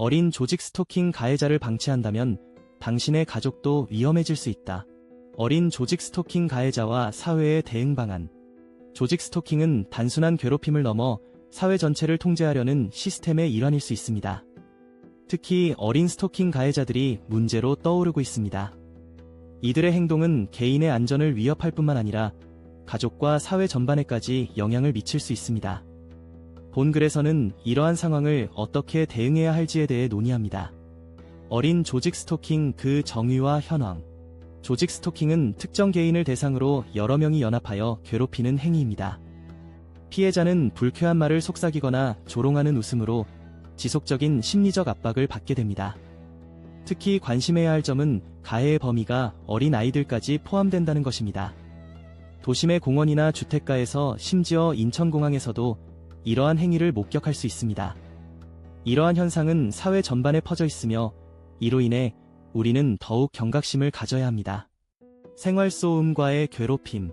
어린 조직 스토킹 가해자를 방치한다면 당신의 가족도 위험해질 수 있다. 어린 조직 스토킹 가해자와 사회의 대응 방안. 조직 스토킹은 단순한 괴롭힘을 넘어 사회 전체를 통제하려는 시스템의 일환일 수 있습니다. 특히 어린 스토킹 가해자들이 문제로 떠오르고 있습니다. 이들의 행동은 개인의 안전을 위협할 뿐만 아니라 가족과 사회 전반에까지 영향을 미칠 수 있습니다. 본 글에서는 이러한 상황을 어떻게 대응해야 할지에 대해 논의합니다. 어린 조직 스토킹 그 정의와 현황. 조직 스토킹은 특정 개인을 대상으로 여러 명이 연합하여 괴롭히는 행위입니다. 피해자는 불쾌한 말을 속삭이거나 조롱하는 웃음으로 지속적인 심리적 압박을 받게 됩니다. 특히 관심해야 할 점은 가해의 범위가 어린 아이들까지 포함된다는 것입니다. 도심의 공원이나 주택가에서 심지어 인천공항에서도 이러한 행위를 목격할 수 있습니다. 이러한 현상은 사회 전반에 퍼져 있으며 이로 인해 우리는 더욱 경각심을 가져야 합니다. 생활 소음과의 괴롭힘.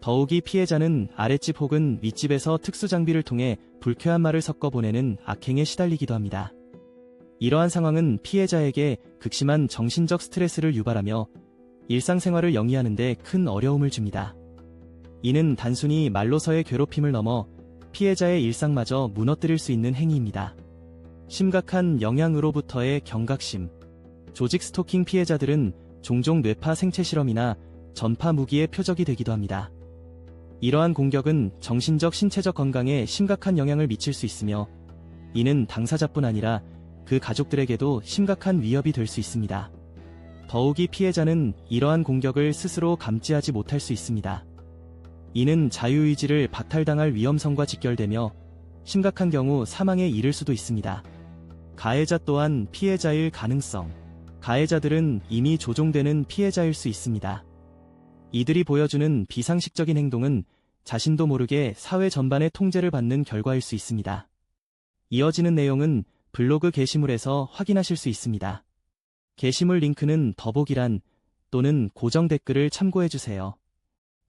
더욱이 피해자는 아랫집 혹은 윗집에서 특수장비를 통해 불쾌한 말을 섞어 보내는 악행에 시달리기도 합니다. 이러한 상황은 피해자에게 극심한 정신적 스트레스를 유발하며 일상생활을 영위하는 데 큰 어려움을 줍니다. 이는 단순히 말로서의 괴롭힘을 넘어 피해자의 일상마저 무너뜨릴 수 있는 행위입니다. 심각한 영향으로부터의 경각심. 조직 스토킹 피해자들은 종종 뇌파 생체 실험이나 전파 무기의 표적이 되기도 합니다. 이러한 공격은 정신적 신체적 건강에 심각한 영향을 미칠 수 있으며 이는 당사자뿐 아니라 그 가족들에게도 심각한 위협이 될 수 있습니다. 더욱이 피해자는 이러한 공격을 스스로 감지하지 못할 수 있습니다. 이는 자유의지를 박탈당할 위험성과 직결되며 심각한 경우 사망에 이를 수도 있습니다. 가해자 또한 피해자일 가능성. 가해자들은 이미 조종되는 피해자일 수 있습니다. 이들이 보여주는 비상식적인 행동은 자신도 모르게 사회 전반의 통제를 받는 결과일 수 있습니다. 이어지는 내용은 블로그 게시물에서 확인하실 수 있습니다. 게시물 링크는 더보기란 또는 고정 댓글을 참고해주세요.